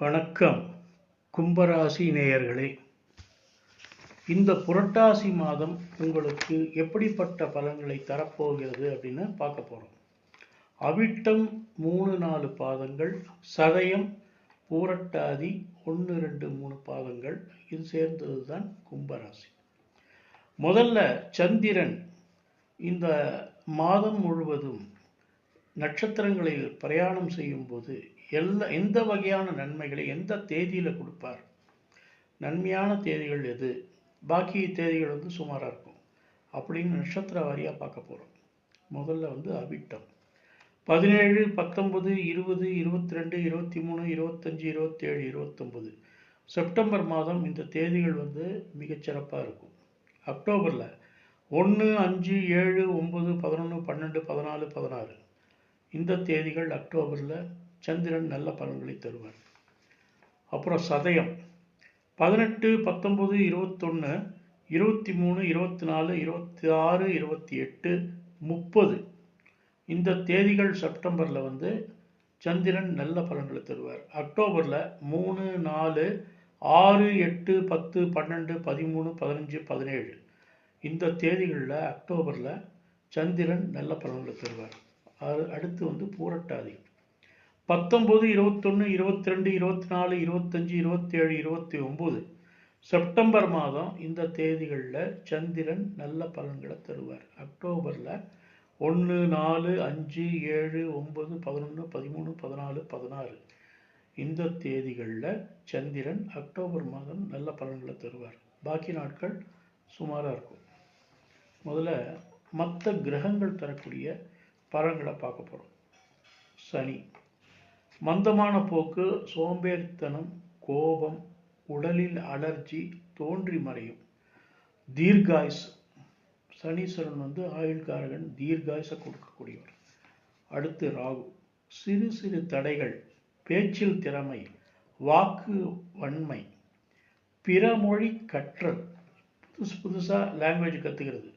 வணக்கம் கும்பராசி நேயர்களே. இந்த புரட்டாசி மாதம் உங்களுக்கு எப்படிப்பட்ட பலன்களை தரப்போகிறது அப்படின்னு பார்க்க போகிறோம் அவிட்டம் மூணு நாலு பாதங்கள் சதயம் பூரட்டாதி ஒன்று ரெண்டு மூணு பாதங்கள். இது சேர்ந்தது தான் கும்பராசி. முதல்ல சந்திரன். இந்த மாதம் முழுவதும் நட்சத்திரங்களில் பிரயாணம் செய்யும்போது எல்லா எந்த வகையான நன்மைகளை எந்த தேதியில் கொடுப்பார்? நன்மையான தேதிகள் எது? பாக்கி தேதிகள் வந்து சுமாராக இருக்கும். அப்படின்னு நட்சத்திர வாரியாக பார்க்க போகிறோம் முதல்ல வந்து அவிட்டம். பதினேழு பத்தொன்பது இருபது இருபத்தி ரெண்டு இருபத்தி மூணு இருபத்தஞ்சி இருபத்தேழு இருபத்தொம்பது செப்டம்பர் மாதம் இந்த தேதிகள் வந்து மிகச்சிறப்பாக இருக்கும். அக்டோபரில் ஒன்று அஞ்சு ஏழு ஒம்பது பதினொன்று பன்னெண்டு பதினாலு பதினாறு. இந்த தேதிகள் அக்டோபரில் சந்திரன் நல்ல பலன்களை தருவார். அப்புறம் சதயம். பதினெட்டு பத்தொம்பது இருபத்தொன்று இருபத்தி மூணு இருபத்தி நாலு இருபத்தி ஆறு இருபத்தி எட்டு முப்பது. இந்த தேதிகள் செப்டம்பரில் வந்து சந்திரன் நல்ல பலன்களை தருவார். அக்டோபரில் மூணு நாலு ஆறு எட்டு பத்து பன்னெண்டு பதிமூணு பதினஞ்சு பதினேழு. இந்த தேதிகளில் அக்டோபரில் சந்திரன் நல்ல பலன்களை தருவார். அது அடுத்து வந்து பூரட்டாதி. பத்தொம்பது இருபத்தொன்று இருபத்தி ரெண்டு இருபத்தி நாலு இருபத்தஞ்சி இருபத்தேழு இருபத்தி ஒம்பது செப்டம்பர் மாதம் இந்த தேதிகளில் சந்திரன் நல்ல பலன்களை தருவார். அக்டோபரில் ஒன்று நாலு அஞ்சு ஏழு ஒம்பது பதினொன்று பதிமூணு பதினாலு பதினாறு இந்த தேதிகளில் சந்திரன் அக்டோபர் மாதம் நல்ல பலன்களை தருவார். பாக்கி நாட்கள் சுமாராக இருக்கும். முதல்ல மற்ற கிரகங்கள் தரக்கூடிய பலன்களை பார்க்க போகிறோம் சனி மந்தமான போக்கு சோம்பேறித்தனம் கோபம் உடலில் அலர்ஜி தோன்றி மறையும். தீர்காயுஸ் சனீஸ்வரன் வந்து ஆயுள்காரகன் தீர்காயுசை கொடுக்கக்கூடியவர். அடுத்து ராகு. சிறு சிறு தடைகள் பேச்சில் திறமை வாக்கு வன்மை பிற மொழி கற்றல் புதுசு புதுசாக லாங்குவேஜ் கற்றுக்கிறது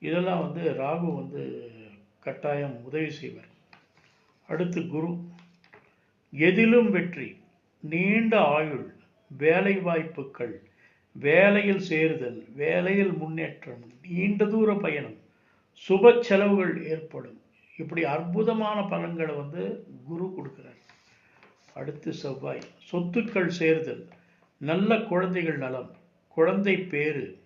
இதெல்லாம் வந்து ராகு வந்து கட்டாயம் உதவி செய்வார். அடுத்து குரு. எதிலும் வெற்றி நீண்ட ஆயுள் வேலை வாய்ப்புகள் வேலையில் சேருதல் வேலையில் முன்னேற்றம் நீண்ட தூர பயணம் சுப செலவுகள் ஏற்படும். இப்படி அற்புதமான பலன்களை வந்து குரு கொடுக்கிறார். அடுத்து செவ்வாய். சொத்துக்கள் சேருதல் நல்ல குழந்தைகள் நலம் குழந்தை பேரு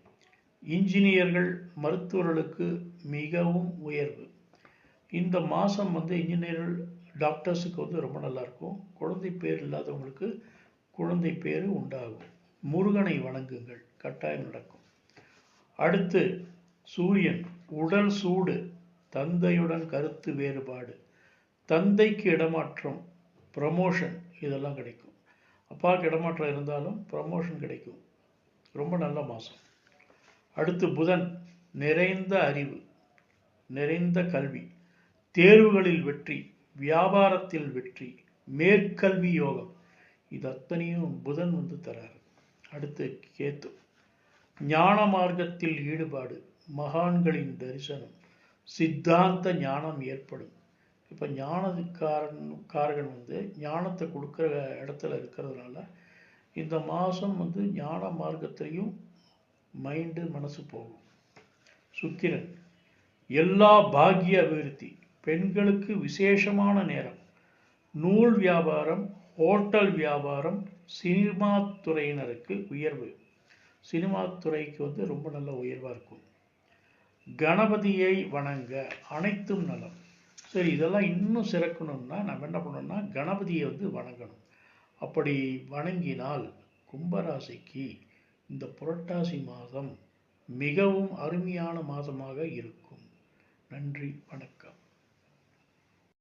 இன்ஜினியர்கள் மருத்துவர்களுக்கு மிகவும் உயர்வு. இந்த மாதம் வந்து இன்ஜினியர்கள் டாக்டர்ஸுக்கு வந்து ரொம்ப நல்லாயிருக்கும். குழந்தை பேர் இல்லாதவங்களுக்கு குழந்தை பேர் உண்டாகும். முருகனை வணங்குங்கள். கட்டாயம் நடக்கும். அடுத்து சூரியன். உடல் சூடு. தந்தையுடன் கருத்து வேறுபாடு. தந்தைக்கு இடமாற்றம் ப்ரமோஷன் இதெல்லாம் கிடைக்கும். அப்பாவுக்கு இடமாற்றம் இருந்தாலும் ப்ரமோஷன் கிடைக்கும். ரொம்ப நல்ல மாதம் அடுத்து புதன். நிறைந்த அறிவு நிறைந்த கல்வி. தேர்வுகளில் வெற்றி. வியாபாரத்தில் வெற்றி மேற்கல்வி யோகம். இது அத்தனையும் புதன் வந்து தராரு. அடுத்து கேத்து. ஞான மார்க்கத்தில் ஈடுபாடு மகான்களின் தரிசனம் சித்தாந்த ஞானம் ஏற்படும். இப்போ ஞானக்காரன் காரகன் வந்து ஞானத்தை கொடுக்குற இடத்துல இருக்கிறதுனால இந்த மாதம் வந்து ஞான மார்க்கத்திலையும் மைண்டு மனசு போகும். சுக்கிரன் எல்லா பாகிய அபிவிருத்தி பெண்களுக்கு விசேஷமான நேரம். நூல் வியாபாரம் ஹோட்டல் வியாபாரம் சினிமா துறையினருக்கு உயர்வு. சினிமா துறைக்கு வந்து ரொம்ப நல்ல உயர்வாக இருக்கும். கணபதியை வணங்க அனைத்தும் நலம். சரி இதெல்லாம் இன்னும் சிறக்கணும்னா நம்ம என்ன பண்ணணும்னா கணபதியை வந்து வணங்கணும். அப்படி வணங்கினால் கும்பராசிக்கு இந்த புரட்டாசி மாதம் மிகவும் அருமையான மாதமாக இருக்கும். நன்றி வணக்கம்.